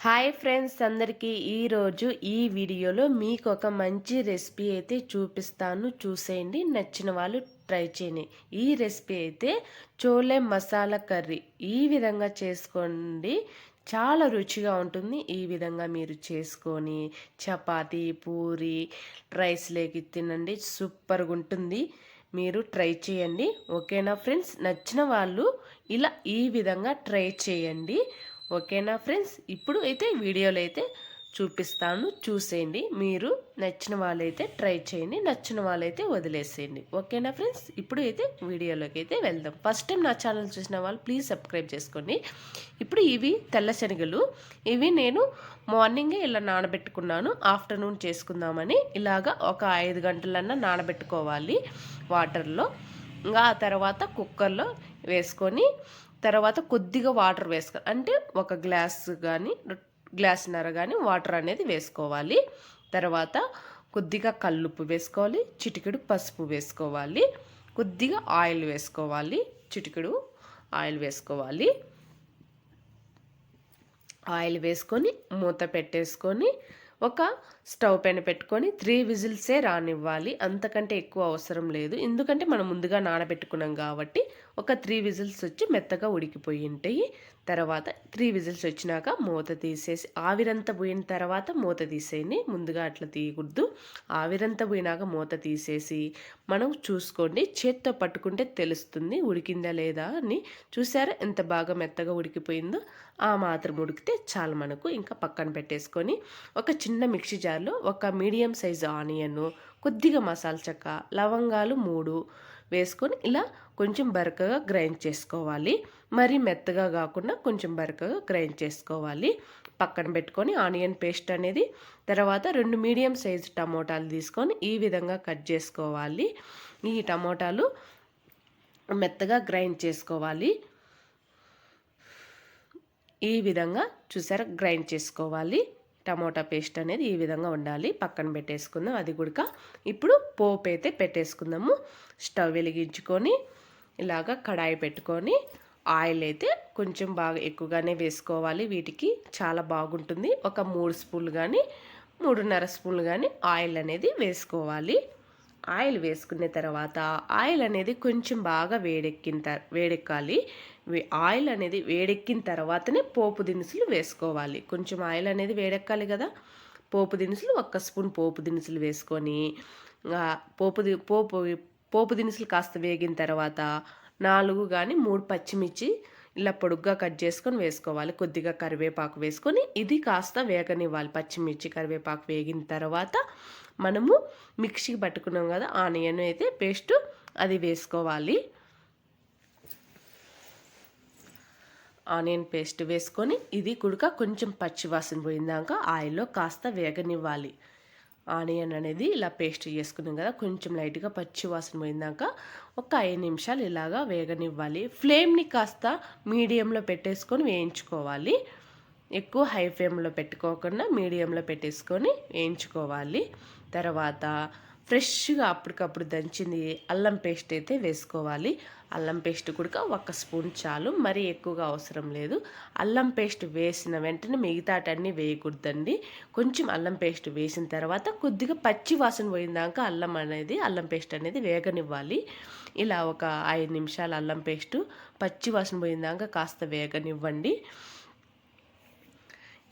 Hi friends అందరికీ ఈరోజు ఈ వీడియోలో మీకు ఒక మంచి రెసిపీ అయితే చూపిస్తాను. చూసేయండి నచ్చిన వాళ్ళు ట్రై చేయండి. ఈ రెసిపీ అయితే చోలే మసాలా కర్రీ. ఈ విధంగా చేసుకోండి. చాలా రుచిగా ఉంటుంది. ఈ విధంగా మీరు చేసుకొని చపాతీ పూరి రైస్ లేకి తినండి. సూపర్గా ఉంటుంది. మీరు ట్రై చేయండి. ఓకేనా ఫ్రెండ్స్? నచ్చిన వాళ్ళు ఇలా ఈ విధంగా ట్రై చేయండి. ఓకేనా ఫ్రెండ్స్? ఇప్పుడు అయితే వీడియోలో అయితే చూపిస్తాను. చూసేయండి. మీరు నచ్చిన వాళ్ళైతే ట్రై చేయండి. నచ్చిన వాళ్ళైతే వదిలేసేయండి. ఓకేనా ఫ్రెండ్స్? ఇప్పుడు అయితే వీడియోలోకి అయితే వెళ్దాం. ఫస్ట్ టైం నా ఛానల్ చూసిన వాళ్ళు ప్లీజ్ సబ్స్క్రైబ్ చేసుకోండి. ఇప్పుడు ఇవి తెల్ల శనగలు. ఇవి నేను మార్నింగే ఇలా నానబెట్టుకున్నాను. ఆఫ్టర్నూన్ చేసుకుందామని ఇలాగా ఒక ఐదు గంటలన్నా నానబెట్టుకోవాలి వాటర్లో. ఇంకా ఆ తర్వాత కుక్కర్లో వేసుకొని తర్వాత కొద్దిగా వాటర్ వేసుకో అంటే ఒక గ్లాస్ కానీ గ్లాస్నర కానీ వాటర్ అనేది వేసుకోవాలి. తర్వాత కొద్దిగా కల్లుప్పు వేసుకోవాలి చిటికెడు పసుపు వేసుకోవాలి కొద్దిగా ఆయిల్ వేసుకోవాలి చిటికెడు ఆయిల్ వేసుకోవాలి. ఆయిల్ వేసుకొని మూత పెట్టేసుకొని ఒక స్టవ్ పైన పెట్టుకొని త్రీ విజిల్సే రానివ్వాలి. అంతకంటే ఎక్కువ అవసరం లేదు. ఎందుకంటే మనం ముందుగా నానబెట్టుకున్నాం కాబట్టి ఒక త్రీ విజిల్స్ వచ్చి మెత్తగా ఉడికిపోయి ఉంటాయి. తర్వాత త్రీ విజిల్స్ వచ్చినాక మూత తీసేసి ఆవిరంతా పోయిన తర్వాత మూత తీసేయండి. ముందుగా అట్లా తీయకూడదు. ఆవిరంతా పోయినాక మూత తీసేసి మనం చూసుకోండి. చేత్తో పట్టుకుంటే తెలుస్తుంది ఉడికిందా లేదా అని. చూసారా ఎంత బాగా మెత్తగా ఉడికిపోయిందో? ఆ మాత్రం ఉడికితే చాలు మనకు. ఇంకా పక్కన పెట్టేసుకొని ఒక చిన్న మిక్సీ జార్లో ఒక మీడియం సైజు ఆనియన్ కొద్దిగా మసాలా చెక్క లవంగాలు మూడు వేసుకొని ఇలా కొంచెం బరకగా గ్రైండ్ చేసుకోవాలి. మరి మెత్తగా కాకుండా కొంచెం బరకగా గ్రైండ్ చేసుకోవాలి. పక్కన పెట్టుకొని ఆనియన్ పేస్ట్ అనేది తర్వాత రెండు మీడియం సైజు టమోటాలు తీసుకొని ఈ విధంగా కట్ చేసుకోవాలి. ఈ టమోటాలు మెత్తగా గ్రైండ్ చేసుకోవాలి. ఈ విధంగా చూసారా? గ్రైండ్ చేసుకోవాలి. టమోటా పేస్ట్ అనేది ఈ విధంగా ఉండాలి. పక్కన పెట్టేసుకుందాం. అది కూడా ఇప్పుడు పోపు అయితే పెట్టేసుకుందాము. స్టవ్ వెలిగించుకొని ఇలాగ కడాయి పెట్టుకొని ఆయిల్ అయితే కొంచెం బాగా ఎక్కువగానే వేసుకోవాలి. వీటికి చాలా బాగుంటుంది. ఒక మూడు స్పూన్లు కానీ మూడున్నర స్పూన్లు కానీ ఆయిల్ అనేది వేసుకోవాలి. ఆయిల్ వేసుకున్న తర్వాత ఆయిల్ అనేది కొంచెం బాగా వేడెక్కిన వేడెక్కాలి. ఆయిల్ అనేది వేడెక్కిన తర్వాతనే పోపు దినుసులు వేసుకోవాలి. కొంచెం ఆయిల్ అనేది వేడెక్కాలి కదా. పోపు దినుసులు ఒక్క స్పూన్ పోపు దినుసులు వేసుకొని పోపు పోపు పోపు దినుసులు కాస్త వేగిన తర్వాత నాలుగు కానీ మూడు పచ్చిమిర్చి ఇలా పొడుగ్గా కట్ చేసుకొని వేసుకోవాలి. కొద్దిగా కరివేపాకు వేసుకొని ఇది కాస్త వేగనివ్వాలి. పచ్చిమిర్చి కరివేపాకు వేగిన తర్వాత మనము మిక్సీకి పట్టుకున్నాం కదా ఆనియన్ అయితే పేస్ట్ అది వేసుకోవాలి. ఆనియన్ పేస్ట్ వేసుకొని ఇది కుడక కొంచెం పచ్చివాసన పోయిందాక ఆయిల్లో కాస్త వేగనివ్వాలి. ఆనియన్ అనేది ఇలా పేస్ట్ చేసుకున్నాం కదా కొంచెం లైట్గా పచ్చి వాసన పోయిందాక ఒక ఐదు నిమిషాలు ఇలాగా వేగనివ్వాలి. ఫ్లేమ్ని కాస్త మీడియంలో పెట్టేసుకొని వేయించుకోవాలి. ఎక్కువ హై ఫ్లేమ్లో పెట్టుకోకుండా మీడియంలో పెట్టేసుకొని వేయించుకోవాలి. తర్వాత ఫ్రెష్గా అప్పటికప్పుడు దంచింది అల్లం పేస్ట్ అయితే వేసుకోవాలి. అల్లం పేస్ట్ కూడా ఒక స్పూన్ చాలు. మరీ ఎక్కువగా అవసరం లేదు. అల్లం పేస్ట్ వేసిన వెంటనే మిగతాటన్నీ వేయకూడదండి. కొంచెం అల్లం పేస్ట్ వేసిన తర్వాత కొద్దిగా పచ్చి వాసన పోయిందాక అల్లం అనేది అల్లం పేస్ట్ అనేది వేగనివ్వాలి. ఇలా ఒక ఐదు నిమిషాలు అల్లం పేస్టు పచ్చి వాసన పోయిందాక కాస్త వేగనివ్వండి.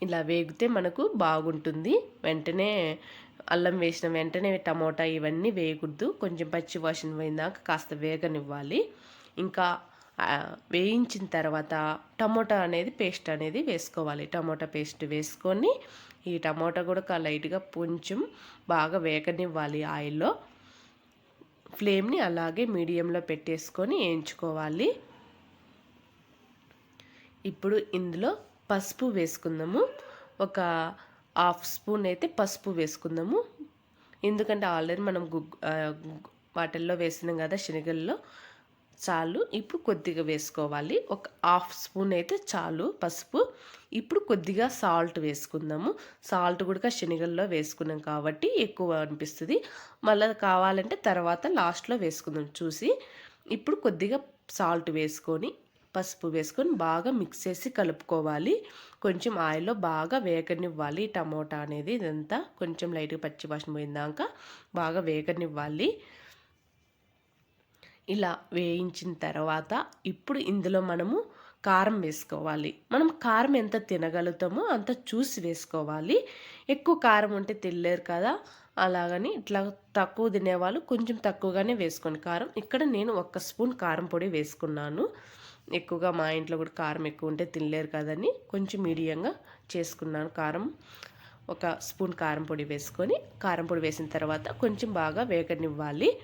ఇలా వేగితే మనకు బాగుంటుంది. వెంటనే అల్లం వేసిన వెంటనే టమోటా ఇవన్నీ వేయకూడదు. కొంచెం పచ్చి వాసన పోయినాక కాస్త వేగనివ్వాలి. ఇంకా వేయించిన తర్వాత టమోటా అనేది పేస్ట్ అనేది వేసుకోవాలి. టమోటా పేస్ట్ వేసుకొని ఈ టమోటా కూడా లైట్గా కొంచెం బాగా వేగనివ్వాలి ఆయిల్లో. ఫ్లేమ్ని అలాగే మీడియంలో పెట్టేసుకొని వేయించుకోవాలి. ఇప్పుడు ఇందులో పసుపు వేసుకుందాము. ఒక హాఫ్ స్పూన్ అయితే పసుపు వేసుకుందాము. ఎందుకంటే ఆల్రెడీ మనం గుగ్ వాటిల్లో వేసినాం కదా శనగల్లో. చాలు ఇప్పుడు కొద్దిగా వేసుకోవాలి. ఒక హాఫ్ స్పూన్ అయితే చాలు పసుపు. ఇప్పుడు కొద్దిగా సాల్ట్ వేసుకుందాము. సాల్ట్ కూడా శనగల్లో వేసుకున్నాం కాబట్టి ఎక్కువ అనిపిస్తుంది. మళ్ళీ కావాలంటే తర్వాత లాస్ట్లో వేసుకుందాం చూసి. ఇప్పుడు కొద్దిగా సాల్ట్ వేసుకొని పసుపు వేసుకొని బాగా మిక్స్ చేసి కలుపుకోవాలి. కొంచెం ఆయిల్లో బాగా వేగనివ్వాలి. టమోటా అనేది ఇదంతా కొంచెం లైట్గా పచ్చి వాసన పోయిందాక బాగా వేగనివ్వాలి. ఇలా వేయించిన తర్వాత ఇప్పుడు ఇందులో మనము కారం వేసుకోవాలి. మనం కారం ఎంత తినగలుగుతామో అంత చూసి వేసుకోవాలి. ఎక్కువ కారం ఉంటే తినలేరు కదా. అలాగని ఇట్లా తక్కువ తినేవాళ్ళు కొంచెం తక్కువగానే వేసుకోండి. కారం ఇక్కడ నేను ఒక స్పూన్ కారం పొడి వేసుకున్నాను. ఎక్కువగా మా ఇంట్లో కూడా కారం ఎక్కువ ఉంటే తినలేరు కదని కొంచెం మీడియంగా చేసుకున్నాను కారం. ఒక స్పూన్ కారం పొడి వేసుకొని కారం పొడి వేసిన తర్వాత కొంచెం బాగా వేగనివ్వాలి.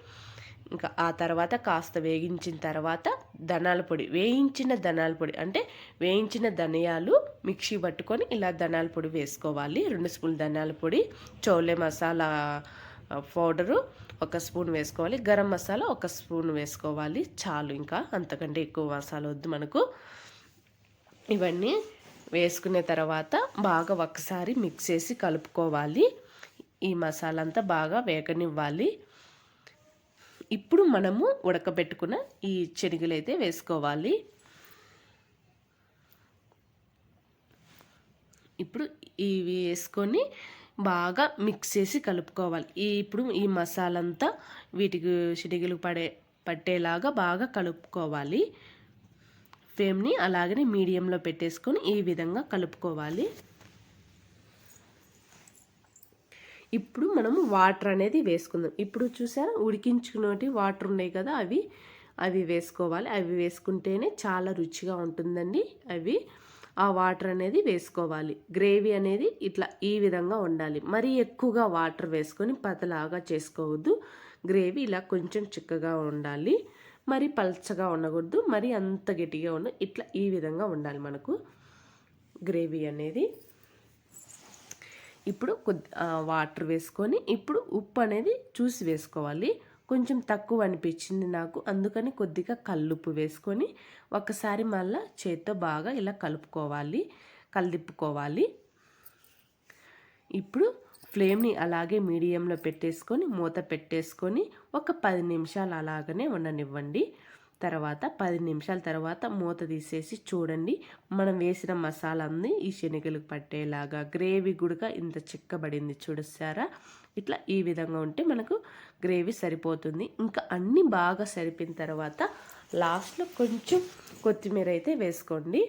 ఇంకా ఆ తర్వాత కాస్త వేగించిన తర్వాత ధనాల పొడి వేయించిన ధనాల పొడి అంటే వేయించిన ధనియాలు మిక్సీ పట్టుకొని ఇలా ధనాల పొడి వేసుకోవాలి. రెండు స్పూన్ ధనాల పొడి చోలే మసాలా పౌడరు ఒక స్పూన్ వేసుకోవాలి. గరం మసాలా ఒక స్పూన్ వేసుకోవాలి. చాలు ఇంకా. అంతకంటే ఎక్కువ మసాలా వద్దు మనకు. ఇవన్నీ వేసుకునే తర్వాత బాగా ఒకసారి మిక్స్ చేసి కలుపుకోవాలి. ఈ మసాలా అంతా బాగా వేగనివ్వాలి. ఇప్పుడు మనము ఉడకబెట్టుకున్న ఈ శనగలు అయితే వేసుకోవాలి. ఇప్పుడు ఇవి వేసుకొని బాగా మిక్స్ చేసి కలుపుకోవాలి. ఈ ఇప్పుడు ఈ మసాలా అంతా వీటికి శనగలు పడే పట్టేలాగా బాగా కలుపుకోవాలి. ఫ్లేమ్ని అలాగనే మీడియంలో పెట్టేసుకొని ఈ విధంగా కలుపుకోవాలి. ఇప్పుడు మనము వాటర్ అనేది వేసుకుందాం. ఇప్పుడు చూసారా? ఉడికించుకున్నటి వాటర్ ఉన్నాయి కదా అవి. అవి వేసుకోవాలి. అవి వేసుకుంటేనే చాలా రుచిగా ఉంటుందండి. అవి ఆ వాటర్ అనేది వేసుకోవాలి. గ్రేవీ అనేది ఇట్లా ఈ విధంగా ఉండాలి. మరీ ఎక్కువగా వాటర్ వేసుకొని పతలాగా చేసుకోవద్దు. గ్రేవీ ఇలా కొంచెం చిక్కగా ఉండాలి. మరి పల్చగా ఉండకూడదు. మరి అంత గట్టిగా ఉన్న ఇట్లా ఈ విధంగా ఉండాలి మనకు గ్రేవీ అనేది. ఇప్పుడు కొద్ది వాటర్ వేసుకొని ఇప్పుడు ఉప్పు అనేది చూసి వేసుకోవాలి. కొంచెం తక్కువ అనిపించింది నాకు. అందుకని కొద్దిగా కల్లుప్పు వేసుకొని ఒకసారి మళ్ళీ చేత్తో బాగా ఇలా కలుపుకోవాలి కలిదిప్పుకోవాలి. ఇప్పుడు ఫ్లేమ్ని అలాగే మీడియంలో పెట్టేసుకొని మూత పెట్టేసుకొని ఒక పది నిమిషాలు అలాగనే ఉండనివ్వండి. తర్వాత పది నిమిషాల తర్వాత మూత తీసేసి చూడండి. మనం వేసిన మసాలా అన్నీ ఈ శనగలకు పట్టేలాగా గ్రేవీ గుడిగా ఇంత చిక్కబడింది చూడసారా ఇట్లా ఈ విధంగా ఉంటే మనకు గ్రేవీ సరిపోతుంది. ఇంకా అన్నీ బాగా సరిపోయిన తర్వాత లాస్ట్లో కొంచెం కొత్తిమీర అయితే వేసుకోండి.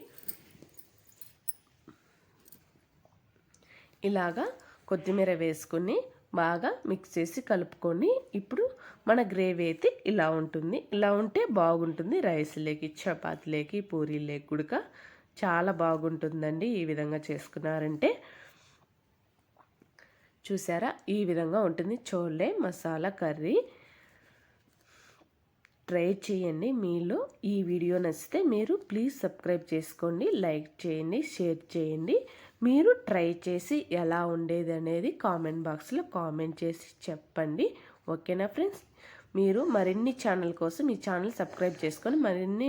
ఇలాగా కొత్తిమీర వేసుకొని బాగా మిక్స్ చేసి కలుపుకొని ఇప్పుడు మన గ్రేవీ అయితే ఇలా ఉంటుంది. ఇలా ఉంటే బాగుంటుంది. రైస్లోకి చపాతీలోకి పూరీలోకి గుడక చాలా బాగుంటుందండి ఈ విధంగా చేసుకున్నారంటే. చూసారా? ఈ విధంగా ఉంటుంది. చోలే మసాలా కర్రీ. ట్రై చేయండి మీలో. ఈ వీడియో నచ్చితే మీరు ప్లీజ్ సబ్స్క్రైబ్ చేసుకోండి లైక్ చేయండి షేర్ చేయండి. మీరు ట్రై చేసి ఎలా ఉండేది అనేది కామెంట్ బాక్స్లో కామెంట్ చేసి చెప్పండి. ఓకేనా ఫ్రెండ్స్? మీరు మరిన్ని ఛానల్ కోసం ఈ ఛానల్ సబ్స్క్రైబ్ చేసుకొని మరిన్ని